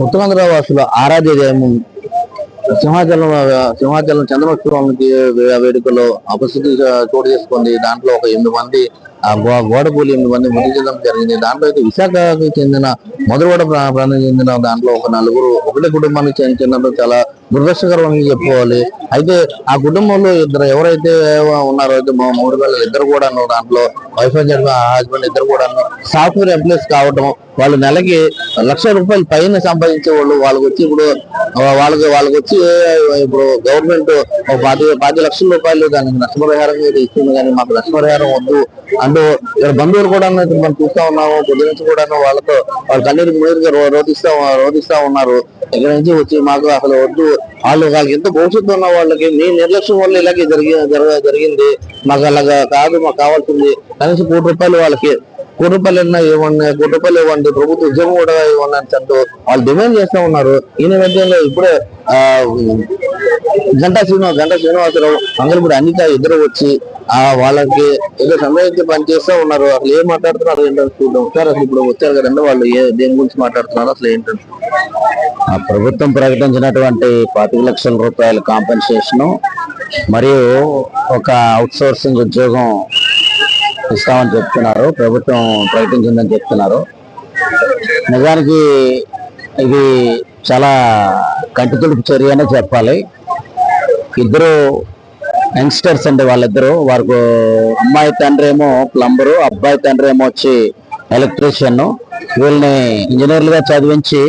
ఉత్తరాంధ్ర వాసుల ఆరాధ్య దైవం సింహాచలం సింహాచలం చంద్రోత్సవానికి వేడుకలో అపస్థితి చోటు చేసుకుంది. దాంట్లో ఒక ఎనిమిది మంది ఆ గో- గోడపూలి ఎనిమిది మంది మృతి చెందడం జరిగింది. దాంట్లో అయితే విశాఖకి చెందిన మొదలుగూడ ప్రాంతానికి చెందిన దాంట్లో ఒక నలుగురు ఒకటే కుటుంబానికి చెంది- చాలా దురదృష్టకరమని చెప్పుకోవాలి. అయితే ఆ కుటుంబంలో ఇద్దరు ఎవరైతే ఉన్నారో అయితే మా మూడు వేల ఇద్దరు కూడా దాంట్లో వైఫ్ అండ్ హస్బెండ్ ఇద్దరు కూడా సాఫ్ట్వేర్ ఎంప్లాయీస్ కావటం వాళ్ళు నెలకి లక్ష రూపాయలు పైన సంపాదించే వాళ్ళు వాళ్ళకి వచ్చి ఇప్పుడు వాళ్ళకి వాళ్ళకి వచ్చి ఇప్పుడు గవర్నమెంట్ ఒక పాతి పాతి లక్షల రూపాయలు దానికి నష్టపరిహారం ఇస్తుంది కానీ మాకు నష్టపరిహారం వద్దు. అంటూ ఇక్కడ బంధువులు కూడా మనం చూస్తా ఉన్నాము. పొద్దు నుంచి కూడా వాళ్ళతో వాళ్ళ కన్నీరు మునీరుగా రోధిస్తా రోధిస్తా ఉన్నారు. ఎక్కడి నుంచి వచ్చి మాకు అసలు వద్దు? వాళ్ళు వాళ్ళకి ఎంత భవిష్యత్తు ఉన్న వాళ్ళకి మీ నిర్లక్ష్యం వల్ల ఇలాగే జరిగి జరగ జరిగింది. మాకు అలాగా కాదు మాకు కావాల్సింది కనీసం కోటి రూపాయలు వాళ్ళకి. కోటి రూపాయలు అయినా ఇవ్వండి కోటి రూపాయలు ఇవ్వండి ప్రభుత్వ ఉద్యోగం కూడా ఇవ్వండి అని అంటూ వాళ్ళు డిమాండ్ చేస్తూ ఉన్నారు. ఈ నేపథ్యంలో ఇప్పుడే ఆ గంటా శ్రీనివాస్ గంటా శ్రీనివాసరావు మంగళపూడి అనిత ఇద్దరు వచ్చి ఆ వాళ్ళకి ఏదో సంబంధించి పనిచేస్తూ ఉన్నారు. అసలు ఏం మాట్లాడుతున్నారు ఏంటని చూద్దాం. సార్ అసలు ఇప్పుడు వచ్చారు కదండి వాళ్ళు ఏ దేని గురించి మాట్లాడుతున్నారు అసలు ఏంటంటే ఆ ప్రభుత్వం ప్రకటించినటువంటి పాతిక లక్షల రూపాయల కాంపెన్సేషన్ మరియు ఒక అవుట్ సోర్సింగ్ ఉద్యోగం ఇస్తామని చెప్తున్నారు. ప్రభుత్వం ప్రకటించిందని చెప్తున్నారు. నిజానికి ఇది చాలా కంటితుడుపు చర్య అనే చెప్పాలి. ఇద్దరు యంగ్స్టర్స్ అండి వాళ్ళిద్దరు. వారికి అమ్మాయి తండ్రి ఏమో ప్లంబరు అబ్బాయి తండ్రి ఏమో వచ్చి ఎలక్ట్రీషియన్ వీళ్ళని ఇంజనీర్లుగా చదివించి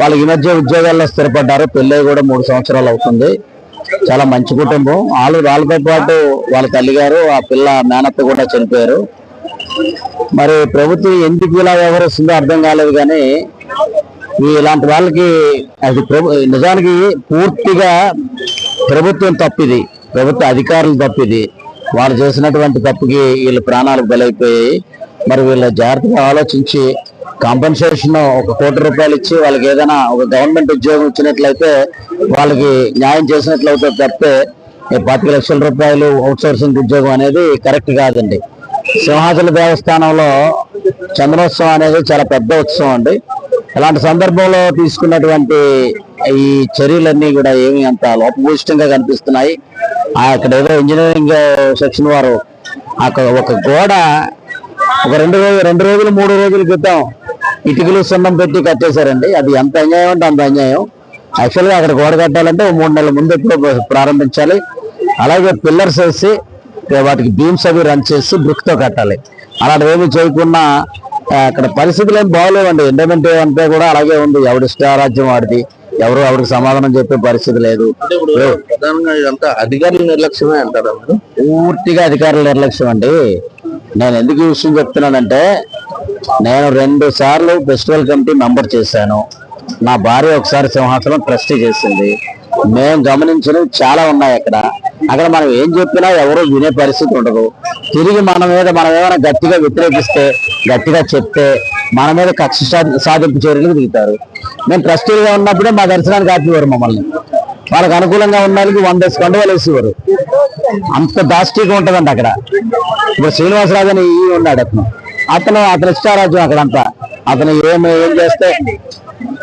వాళ్ళకి ఈ మధ్య ఉద్యోగాల్లో స్థిరపడ్డారు. పెళ్ళి కూడా మూడు సంవత్సరాలు అవుతుంది. చాలా మంచి కుటుంబం. వాళ్ళు వాళ్ళతో పాటు వాళ్ళ తల్లిగారు ఆ పిల్ల మేనత్త కూడా చనిపోయారు. మరి ప్రభుత్వం ఎందుకు ఇలా వ్యవహరిస్తుందో అర్థం కాలేదు కానీ ఇలాంటి వాళ్ళకి అది ప్రభు నిజానికి పూర్తిగా ప్రభుత్వం తప్పిది. ప్రభుత్వ అధికారులు తప్పిది. వాళ్ళు చేసినటువంటి తప్పుకి వీళ్ళ ప్రాణాలు బలైపోయాయి. మరి వీళ్ళ జాగ్రత్తగా ఆలోచించి కాంపెన్సేషన్ ఒక కోటి రూపాయలు ఇచ్చి వాళ్ళకి ఏదైనా ఒక గవర్నమెంట్ ఉద్యోగం ఇచ్చినట్లయితే వాళ్ళకి న్యాయం చేసినట్లయితే తప్పితే పాతిక లక్షల రూపాయలు అవుట్ సోర్సింగ్ ఉద్యోగం అనేది కరెక్ట్ కాదండి. సింహాచల దేవస్థానంలో చంద్రోత్సవం అనేది చాలా పెద్ద ఉత్సవం అండి. అలాంటి సందర్భంలో తీసుకున్నటువంటి ఈ చర్యలన్నీ కూడా ఏమి అంత లోపభూయిష్టంగా కనిపిస్తున్నాయి. అక్కడ ఏదో ఇంజనీరింగ్ సెక్షన్ వారు అక్కడ ఒక గోడ ఒక రెండు రోజులు రెండు రోజులు మూడు రోజుల క్రితం ఇటుకలు సున్నం పెట్టి కట్టేశారండి. అది ఎంత అన్యాయం అంటే అంత అన్యాయం. యాక్చువల్గా అక్కడ గోడ కట్టాలంటే మూడు నెలల ముందు ఎప్పుడో ప్రారంభించాలి. అలాగే పిల్లర్స్ వేసి వాటికి బీమ్స్ అవి రన్ చేసి బ్రిక్తో కట్టాలి. అలాంటివి ఏమి చేయకుండా అక్కడ పరిస్థితులు ఏం బాగోలేవండి. ఎండమెంట్ అంటే కూడా అలాగే ఉంది. ఎవడి ఇష్టారాజ్యం వాడిది. ఎవరు ఎవరికి సమాధానం చెప్పే పరిస్థితి లేదు. ప్రధానంగా ఇదంతా అధికారుల నిర్లక్ష్యమే అంటారా పూర్తిగా అధికారుల నిర్లక్ష్యం అండి. నేను ఎందుకు ఈ విషయం చెప్తున్నానంటే నేను రెండు సార్లు ఫెస్టివల్ కమిటీ మెంబర్ చేశాను. నా భార్య ఒకసారి సింహాసనం ట్రస్టీ చేసింది. మేము గమనించినవి చాలా ఉన్నాయి అక్కడ. అక్కడ మనం ఏం చెప్పినా ఎవరు వినే పరిస్థితి ఉండదు. తిరిగి మన మీద మనం ఏమైనా గట్టిగా వ్యతిరేకిస్తే గట్టిగా చెప్తే మన మీద కక్ష సాధింపు చర్యలకు దిగుతారు. మేము ట్రస్టీలుగా ఉన్నప్పుడే మా దర్శనానికి ఆపేవారు మమ్మల్ని. వాళ్ళకి అనుకూలంగా ఉన్న వాళ్ళకి వంద కండువాలు వేసేవారు. అంత దాష్టిగా ఉంటుందండి అక్కడ. ఇప్పుడు శ్రీనివాసరాజు అని ఈ ఉన్నాడు అతను. అతను అతను ఇష్టారాజ్యం అక్కడంతా. అతను ఏం ఏం చేస్తే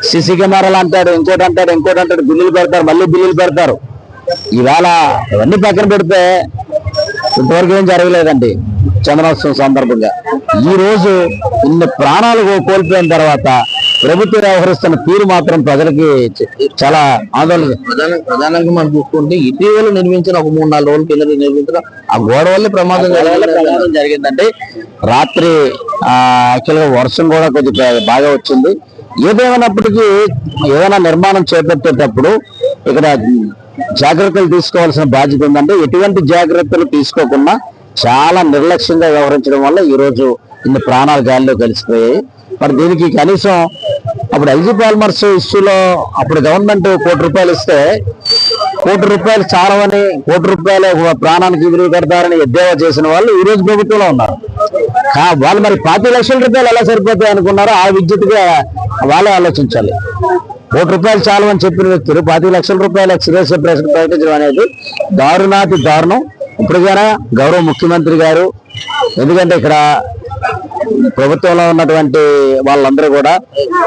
సిసి కెమెరాలు అంటాడు ఇంకోటి అంటాడు ఇంకోటి అంటాడు బిల్లులు పెడతారు మళ్ళీ బిల్లులు పెడతారు. ఈవేళ ఇవన్నీ పక్కన పెడితే ఇంతవరకు ఏం జరగలేదండి. చంద్రోత్సవం సందర్భంగా. ఈ రోజు ఇన్ని ప్రాణాలు కోల్పోయిన తర్వాత ప్రభుత్వం వ్యవహరిస్తున్న తీరు మాత్రం ప్రజలకి చాలా ఆందోళన. ప్రధాన ప్రధానంగా మనం చూసుకుంటే ఇటీవల నిర్మించిన ఒక మూడు నాలుగు రోజుల కింద నిర్మించిన ఆ గోడ వల్లే ప్రమాదం ప్రమాదం జరిగిందండి. రాత్రి యాక్చువల్గా వర్షం కూడా కొద్దిగా బాగా వచ్చింది. ఏదేమైనప్పటికీ ఏదైనా నిర్మాణం చేపట్టేటప్పుడు ఇక్కడ జాగ్రత్తలు తీసుకోవాల్సిన బాధ్యత ఉందంటే ఎటువంటి జాగ్రత్తలు తీసుకోకుండా చాలా నిర్లక్ష్యంగా వ్యవహరించడం వల్ల ఈరోజు ఇన్ని ప్రాణాలు గాలిలో కలిసిపోయాయి. మరి దీనికి కనీసం అప్పుడు ఎల్జీ పాల్మర్స్ ఇష్యూలో అప్పుడు గవర్నమెంట్ కోటి రూపాయలు ఇస్తే కోటి రూపాయలు చాలవని కోటి రూపాయలు ప్రాణానికి ఎదురు కడతారని ఎద్దేవా చేసిన వాళ్ళు ఈ రోజు ప్రభుత్వంలో ఉన్నారు. వాళ్ళు మరి పాతి లక్షల రూపాయలు ఎలా సరిపోతాయి అనుకున్నారో ఆ విద్యుత్గా వాళ్ళే ఆలోచించాలి. కోటి రూపాయలు చాలు అని చెప్పిన వ్యక్తులు పది లక్షల రూపాయలు ఎక్స్ప్రెస్ ప్రకటించడం అనేది దారుణాతి దారుణం. ఇప్పటికైనా గౌరవ ముఖ్యమంత్రి గారు ఎందుకంటే ఇక్కడ ప్రభుత్వంలో ఉన్నటువంటి వాళ్ళందరూ కూడా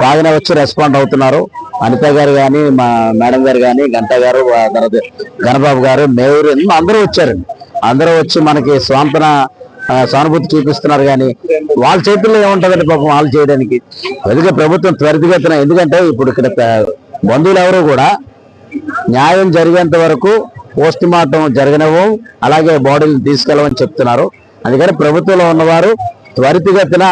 బాగానే వచ్చి రెస్పాండ్ అవుతున్నారు. అనిత గారు కానీ మా మేడం గారు కానీ గంట గారు ఆ తర్వాత గణబాబు గారు మేయూరు అందరూ వచ్చారండి అందరూ వచ్చి మనకి స్వాంతన సానుభూతి చూపిస్తున్నారు కానీ వాళ్ళ చేతుల్లో ఏముంటుందండి పాపం వాళ్ళు చేయడానికి? అందుకే ప్రభుత్వం త్వరితగతిన ఎందుకంటే ఇప్పుడు ఇక్కడ బంధువులు ఎవరు కూడా న్యాయం జరిగేంత వరకు పోస్ట్ మార్టం జరగనివ్వం అలాగే బాడీలు తీసుకెళ్ళమని చెప్తున్నారు. అందుకని ప్రభుత్వంలో ఉన్నవారు త్వరితగతిన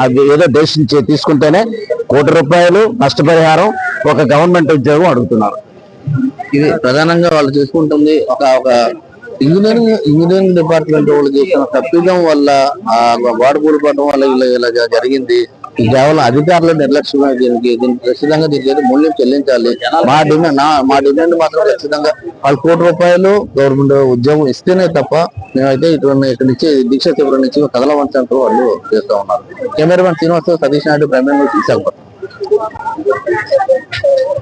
అది ఏదో డెసిషన్ చే- తీసుకుంటేనే కోటి రూపాయలు నష్టపరిహారం ఒక గవర్నమెంట్ ఉద్యోగం అడుగుతున్నారు. ఇది ప్రధానంగా వాళ్ళు చూసుకుంటుంది ఒక ఒక ఇంజనీరింగ్ ఇంజనీరింగ్ డిపార్ట్మెంట్ వాళ్ళు చేసిన తప్పిదం వల్ల ఆ గోడ వల్ల ఇలా ఇలా జరిగింది. కేవలం అధికారుల నిర్లక్ష్యమే దీనికి దీనికి ఖచ్చితంగా దీనికి మూల్యం చెల్లించాలి. మా డిమాండ్ నా మా డిమాండ్ మాత్రం ఖచ్చితంగా పది కోటి రూపాయలు గవర్నమెంట్ ఉద్యోగం ఇస్తేనే తప్ప మేమైతే ఇటువంటి ఇక్కడ నుంచి దీక్ష శిబిరం నుంచి కదలవంచ వాళ్ళు చేస్తూ ఉన్నారు. కెమెరామెన్ శ్రీనివాసరావు సతీష్ నాయుడు ప్రమేయం విశాఖపట్నం.